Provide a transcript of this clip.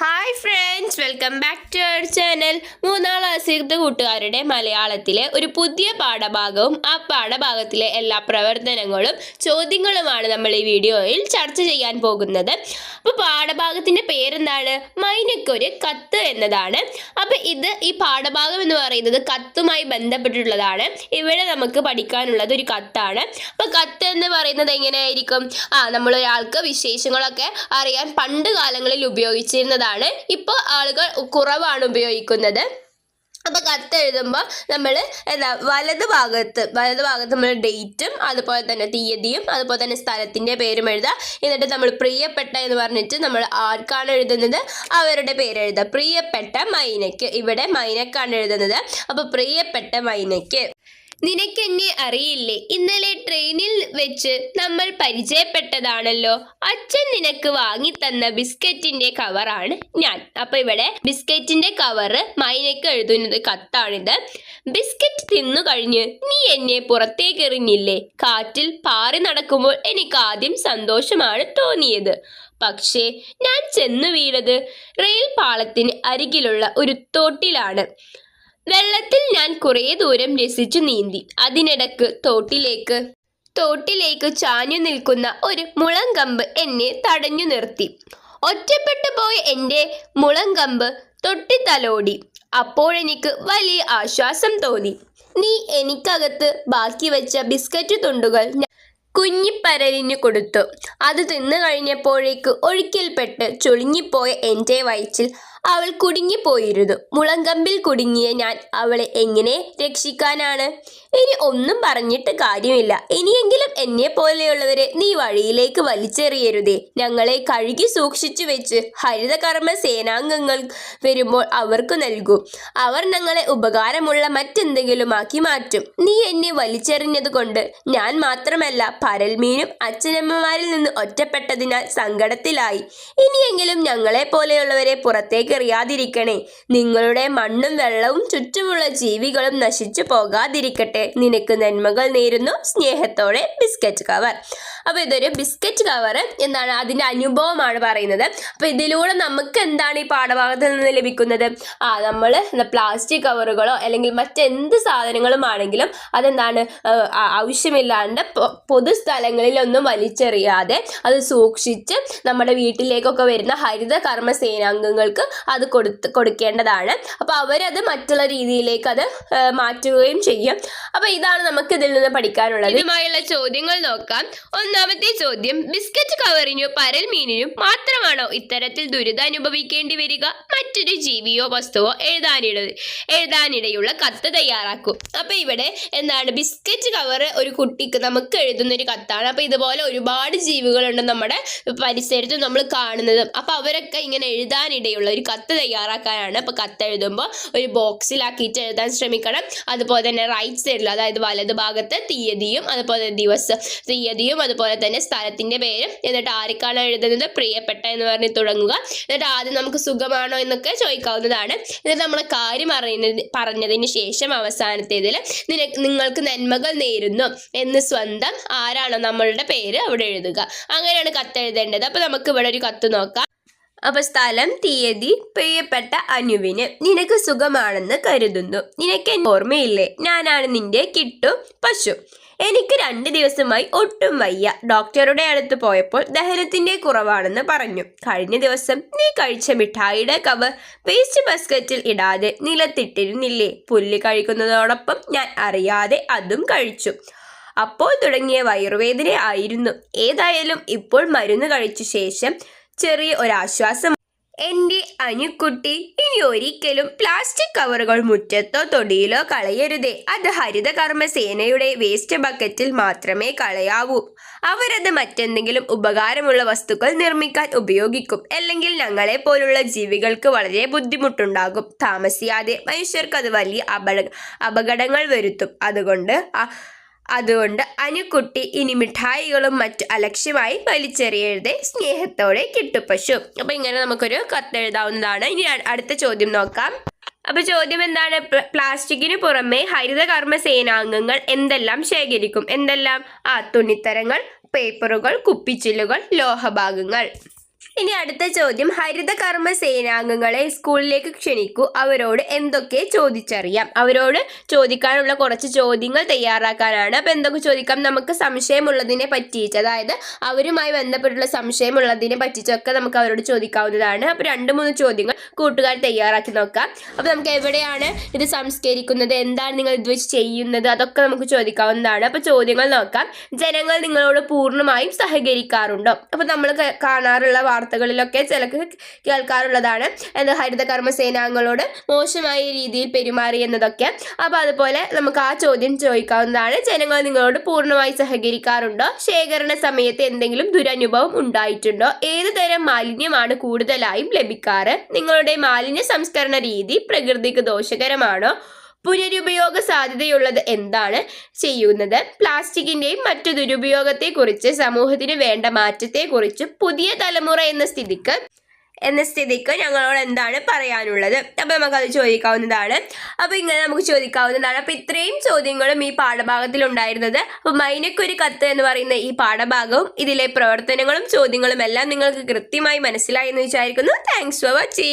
Hi friends welcome back to our channel മൂന്നാം ക്ലാസ്സിലത്തെ കൂട്ടുകാരുടെ മലയാളത്തിലെ ഒരു പുതിയ പാഠഭാഗവും ആ പാഠഭാഗത്തിലെ എല്ലാ പ്രവർത്തനങ്ങളും ചോദ്യങ്ങളുമാണ് നമ്മൾ ഈ വീഡിയോയിൽ ചർച്ച ചെയ്യാൻ പോകുന്നത്. അപ്പോൾ പാഠഭാഗത്തിന്റെ പേരെന്താണ്? മൈനക്കൊരു കത്ത് എന്നതാണ്. അപ്പോൾ ഇത് ഈ പാഠഭാഗം എന്ന് പറയുന്നത് കത്തുമായി ബന്ധപ്പെട്ടിട്ടുള്ളതാണ്. ഇവിടെ നമുക്ക് പഠിക്കാനുള്ളത് ഒരു കത്താണ്. അപ്പോൾ കത്ത് എന്ന് പറയുന്നത് എങ്ങനെയായിരിക്കും? ആ നമ്മളൊരാൾക്ക് വിശേഷങ്ങളൊക്കെ അറിയാൻ പണ്ട് കാലങ്ങളിൽ ഉപയോഗിച്ചിരുന്നതാണ് ഇപ്പോൾ ആളുകൾ കുറവാണ് ഉപയോഗിക്കുന്നത്. അപ്പോൾ കത്ത് എഴുതുമ്പോൾ നമ്മൾ എന്താ വലത് ഭാഗത്ത് വലത് ഭാഗത്ത് നമ്മൾ ഡേറ്റും അതുപോലെ തന്നെ തീയതിയും അതുപോലെ തന്നെ സ്ഥലത്തിന്റെ പേരും എഴുതുക. എന്നിട്ട് നമ്മൾ പ്രിയപ്പെട്ട എന്ന് പറഞ്ഞിട്ട് നമ്മൾ ആർക്കാണ് എഴുതുന്നത്? അവരുടെ പേര് എഴുതുക. പ്രിയപ്പെട്ട മൈനയ്ക്ക് ഇവിടെ മൈനക്കാണ് എഴുതുന്നത്. അപ്പോൾ പ്രിയപ്പെട്ട മൈനയ്ക്ക് നിനക്കെന്നെ അറിയില്ലേ? ഇന്നലെ ട്രെയിനിൽ വെച്ച് നമ്മൾ പരിചയപ്പെട്ടതാണല്ലോ. അച്ഛൻ നിനക്ക് വാങ്ങി തന്ന ബിസ്ക്കറ്റിന്റെ കവറാണ് ഞാൻ. അപ്പൊ ഇവിടെ ബിസ്ക്കറ്റിന്റെ കവറ് മൈനക്ക് എഴുതുന്നത് കത്താണിത്. ബിസ്ക്കറ്റ് തിന്നു കഴിഞ്ഞ് നീ എന്നെ പുറത്തേക്ക് എറിഞ്ഞില്ലേ കാറ്റിൽ പാറി നടക്കുമ്പോൾ എനിക്ക് ആദ്യം സന്തോഷമാണ് തോന്നിയത്. പക്ഷേ ഞാൻ ചെന്നു വീണത് റെയിൽ പാളത്തിന് അരികിലുള്ള ഒരു തോട്ടിലാണ്. വെള്ളത്തിൽ ഞാൻ കുറേ ദൂരം രസിച്ചു നീന്തി. അതിനിടക്ക് തോട്ടിലേക്ക് തോട്ടിലേക്ക് ചാഞ്ഞു നിൽക്കുന്ന ഒരു മുളങ്കമ്പ് എന്നെ തടഞ്ഞു നിർത്തി. ഒറ്റപ്പെട്ടു പോയ എന്റെ മുളങ്കമ്പ് തൊട്ടിത്തലോടി അപ്പോഴെനിക്ക് വലിയ ആശ്വാസം തോന്നി. നീ എനിക്കകത്ത് ബാക്കി വെച്ച ബിസ്ക്കറ്റ് തുണ്ടുകൾ കുഞ്ഞിപ്പരലിന് കൊടുത്തു. അത് തിന്നു കഴിഞ്ഞപ്പോഴേക്ക് ഒഴുക്കിൽപ്പെട്ട് ചുളുങ്ങിപ്പോയ എന്റെ വയറ്റിൽ അവൾ കുടുങ്ങിപ്പോയിരുന്നു. മുളങ്കമ്പിൽ കുടുങ്ങിയ ഞാൻ അവളെ എങ്ങനെ രക്ഷിക്കാനാണ്? ഇനി ഒന്നും പറഞ്ഞിട്ട് കാര്യമില്ല. ഇനിയെങ്കിലും എന്നെ പോലെയുള്ളവരെ നീ വഴിയിലേക്ക് വലിച്ചെറിയരുതേ. ഞങ്ങളെ കഴുകി സൂക്ഷിച്ചു വെച്ച് ഹരിതകർമ്മ സേനാംഗങ്ങൾ വരുമ്പോൾ അവർക്ക് നൽകൂ. അവർ ഞങ്ങളെ ഉപകാരമുള്ള മറ്റെന്തെങ്കിലും ആക്കി മാറ്റും. നീ എന്നെ വലിച്ചെറിഞ്ഞത് കൊണ്ട് ഞാൻ മാത്രമല്ല പരൽമീനും അച്ഛനമ്മമാരിൽ നിന്ന് ഒറ്റപ്പെട്ടതിനാൽ സങ്കടത്തിലായി. ഇനിയെങ്കിലും ഞങ്ങളെ പോലെയുള്ളവരെ പുറത്തേക്ക് എറിയാതിരിക്കണേ നിങ്ങളുടെ മണ്ണും വെള്ളവും ചുറ്റുമുള്ള ജീവികളും നശിച്ചു പോകാതിരിക്കട്ടെ. നിനക്ക് നന്മകൾ നേരുന്നു. സ്നേഹത്തോടെ ബിസ്ക്കറ്റ് കവർ. അപ്പോൾ ഇതൊരു ബിസ്ക്കറ്റ് കവർ എന്താണ് അതിന്റെ അനുഭവമാണ് പറയുന്നത്. അപ്പോൾ ഇതിലൂടെ നമുക്ക് എന്താണ് ഈ പാഠഭാഗത്തിൽ നിന്ന് ലഭിക്കുന്നത്? ആ നമ്മൾ പ്ലാസ്റ്റിക് കവറുകളോ അല്ലെങ്കിൽ മറ്റെന്ത് സാധനങ്ങളും ആണെങ്കിലും അതെന്താണ് ആവശ്യമില്ലാണ്ട് പൊതുസ്ഥലങ്ങളിലൊന്നും വലിച്ചെറിയാതെ അത് സൂക്ഷിച്ച് നമ്മുടെ വീട്ടിലേക്കൊക്കെ വരുന്ന ഹരിത കർമ്മ സേനാംഗങ്ങൾക്ക് അത് കൊടുത്ത് കൊടുക്കേണ്ടതാണ്. അപ്പോൾ അവരത് മറ്റുള്ള രീതിയിലേക്ക് അത് മാറ്റുകയും ചെയ്യും. അപ്പോൾ ഇതാണ് നമുക്ക് ഇതിൽ നിന്ന് പഠിക്കാനുള്ളത്. ഇതുമായുള്ള ചോദ്യങ്ങൾ നോക്കാം. ഒന്നാമത്തെ ചോദ്യം ബിസ്ക്കറ്റ് കവറിനും പരൽ മീനിനും മാത്രമാണോ ഇത്തരത്തിൽ ദുരിതം അനുഭവിക്കേണ്ടി വരിക? മറ്റൊരു ജീവിയോ വസ്തുവോ എഴുതാനിട എഴുതാനിടയുള്ള കത്ത് തയ്യാറാക്കും. അപ്പൊ ഇവിടെ എന്താണ് ബിസ്ക്കറ്റ് കവർ ഒരു കുട്ടിക്ക് നമുക്ക് എഴുതുന്ന ഒരു കത്താണ്. അപ്പൊ ഇതുപോലെ ഒരുപാട് ജീവികളുണ്ട് നമ്മുടെ പരിസരത്ത് നമ്മൾ കാണുന്നത്. അപ്പൊ അവരൊക്കെ ഇങ്ങനെ എഴുതാനിടയുള്ള ഒരു കത്ത് തയ്യാറാക്കാനാണ്. അപ്പൊ കത്ത് എഴുതുമ്പോൾ ഒരു ബോക്സിലാക്കിയിട്ട് എഴുതാൻ ശ്രമിക്കണം. അതുപോലെ തന്നെ റൈറ്റ് സൈഡിൽ അതായത് വലത് ഭാഗത്ത് തീയതിയും അതുപോലെ ദിവസം തീയതിയും അതുപോലെ തന്നെ സ്ഥലത്തിന്റെ പേരും എന്നിട്ട് ആർക്കാണ് എഴുതുന്നത്? പ്രിയപ്പെട്ട എന്ന് പറഞ്ഞ് തുടങ്ങുക. എന്നിട്ട് ആദ്യം നമുക്ക് സുഖമാണോ എന്നൊക്കെ ചോദിക്കാവുന്നതാണ്. എന്നിട്ട് നമ്മൾ കാര്യം അറിയുന്നത് പറഞ്ഞതിന് ശേഷം അവസാനത്തേതിൽ നിങ്ങൾക്ക് നന്മകൾ നേരുന്നു എന്ന് സ്വന്തം ആരാണോ നമ്മളുടെ പേര് അവിടെ എഴുതുക. അങ്ങനെയാണ് കത്ത് എഴുതേണ്ടത്. അപ്പോൾ നമുക്ക് ഇവിടെ ഒരു കത്ത് നോക്കാം. അപ്പൊ സ്ഥലം തീയതി പ്രിയപ്പെട്ട അനുവിന് നിനക്ക് സുഖമാണെന്ന് കരുതുന്നു. നിനക്ക് ഓർമ്മയില്ലേ? ഞാനാണ് നിന്റെ കിട്ടു പശു. എനിക്ക് രണ്ട് ദിവസമായി ഒട്ടും വയ്യ. ഡോക്ടറുടെ അടുത്ത് പോയപ്പോൾ ദഹനത്തിന്റെ കുറവാണെന്ന് പറഞ്ഞു. കഴിഞ്ഞ ദിവസം നീ കഴിച്ച മിഠായിയുടെ കവർ വേസ്റ്റ് ബസ്ക്കറ്റിൽ ഇടാതെ നിലത്തിട്ടിരുന്നില്ലേ? പുല്ല് കഴിക്കുന്നതോടൊപ്പം ഞാൻ അറിയാതെ അതും കഴിച്ചു. അപ്പോൾ തുടങ്ങിയ വയറുവേദന ആയിരുന്നു. ഏതായാലും ഇപ്പോൾ മരുന്ന് കഴിച്ച ശേഷം ചെറിയ ഒരാശ്വാസം. എന്റെ അനുക്കുട്ടി ഇനി ഒരിക്കലും പ്ലാസ്റ്റിക് കവറുകൾ മുറ്റത്തോ തൊടിയിലോ കളയരുതേ. അത് ഹരിതകർമ്മ സേനയുടെ വേസ്റ്റ് ബക്കറ്റിൽ മാത്രമേ കളയാവൂ. അവരത് മറ്റെന്തെങ്കിലും ഉപകാരമുള്ള വസ്തുക്കൾ നിർമ്മിക്കാൻ ഉപയോഗിക്കും. അല്ലെങ്കിൽ ഞങ്ങളെ പോലുള്ള ജീവികൾക്ക് വളരെ ബുദ്ധിമുട്ടുണ്ടാകും. താമസിയാതെ മനുഷ്യർക്ക് അത് വലിയ അപക അപകടങ്ങൾ വരുത്തും. അതുകൊണ്ട് അ- അതുകൊണ്ട് അനുകുട്ടി ഇനി മിഠായികളും മറ്റു അലക്ഷ്യമായി വലിച്ചെറിയരുതേ. സ്നേഹത്തോടെ കിട്ടുപശു. അപ്പൊ ഇങ്ങനെ നമുക്കൊരു കത്ത് എഴുതാവുന്നതാണ് ഇനി അടുത്ത ചോദ്യം നോക്കാം. അപ്പൊ ചോദ്യം എന്താണ്? പ്ല- പ്ലാസ്റ്റിക്കിന് പുറമെ ഹരിതകർമ്മ സേനാംഗങ്ങൾ എന്തെല്ലാം ശേഖരിക്കും? എന്തെല്ലാം? ആ തുണിത്തരങ്ങൾ പേപ്പറുകൾ കുപ്പിച്ചില്ലുകൾ ലോഹഭാഗങ്ങൾ. ഇനി അടുത്ത ചോദ്യം. ഹരിത കർമ്മ സേനാംഗങ്ങളെ സ്കൂളിലേക്ക് ക്ഷണിക്കൂ. അവരോട് എന്തൊക്കെ ചോദിച്ചറിയാം? അവരോട് ചോദിക്കാനുള്ള കുറച്ച് ചോദ്യങ്ങൾ തയ്യാറാക്കാനാണ്. അപ്പം എന്തൊക്കെ ചോദിക്കാം? നമുക്ക് സംശയമുള്ളതിനെ പറ്റിയിട്ട് അതായത് അവരുമായി ബന്ധപ്പെട്ടുള്ള സംശയമുള്ളതിനെ പറ്റിച്ചൊക്കെ നമുക്ക് അവരോട് ചോദിക്കാവുന്നതാണ്. അപ്പോൾ രണ്ട് മൂന്ന് ചോദ്യങ്ങൾ കൂട്ടുകാർ തയ്യാറാക്കി നോക്കാം. അപ്പോൾ നമുക്ക് എവിടെയാണ് ഇത് സംസ്കരിക്കുന്നത്? എന്താണ് നിങ്ങൾ ഇത് വെച്ച് ചെയ്യുന്നത്? അതൊക്കെ നമുക്ക് ചോദിക്കാവുന്നതാണ്. അപ്പോൾ ചോദ്യങ്ങൾ നോക്കാം. ജനങ്ങൾ നിങ്ങളോട് പൂർണമായും സഹകരിക്കാറുണ്ടോ? അപ്പോൾ നമ്മൾ കാണാറുള്ള വാർത്തകളിലൊക്കെ ചിലക്ക് കേൾക്കാറുള്ളതാണ്. എന്ത് ഹരിത കർമ്മ സേനാംഗങ്ങളോട് മോശമായ രീതിയിൽ പെരുമാറി എന്നതൊക്കെ. അപ്പോൾ അതുപോലെ നമുക്ക് ആ ചോദ്യം ചോദിക്കാവുന്നതാണ്. ജനങ്ങൾ നിങ്ങളോട് പൂർണമായി സഹകരിക്കാറുണ്ടോ? ശേഖരണ സമയത്ത് എന്തെങ്കിലും ദുരനുഭവം ഉണ്ടായിട്ടുണ്ടോ? ഏത് തരം മാലിന്യമാണ് കൂടുതലായും ലഭിക്കാറ്? നിങ്ങളുടെ മാലിന്യ സംസ്കരണ രീതി പ്രകൃതിക്ക് ദോഷകരമാണോ? പുനരുപയോഗ സാധ്യതയുള്ളത് എന്താണ്? ചെയ്യുന്നത്. പ്ലാസ്റ്റിക്കിന്റെയും മറ്റു ദുരുപയോഗത്തെക്കുറിച്ച് സമൂഹത്തിന് വേണ്ട മാറ്റത്തെക്കുറിച്ച് പുതിയ തലമുറ എന്ന സ്ഥിതിക്ക് എന്ന സ്ഥിതിക്ക് ഞങ്ങളോട് എന്താണ് പറയാനുള്ളത്? അപ്പം നമുക്കത് ചോദിക്കാവുന്നതാണ്. അപ്പോൾ ഇങ്ങനെ നമുക്ക് ചോദിക്കാവുന്നതാണ്. അപ്പോൾ ഇത്രയും ചോദ്യങ്ങളും ഈ പാഠഭാഗത്തിൽ ഉണ്ടായിരുന്നത്. അപ്പം മൈനക്കൊരു കത്ത് എന്ന് പറയുന്ന ഈ പാഠഭാഗവും ഇതിലെ പ്രവർത്തനങ്ങളും ചോദ്യങ്ങളും എല്ലാം നിങ്ങൾക്ക് കൃത്യമായി മനസ്സിലായി എന്ന് വിചാരിക്കുന്നു. Thanks for watching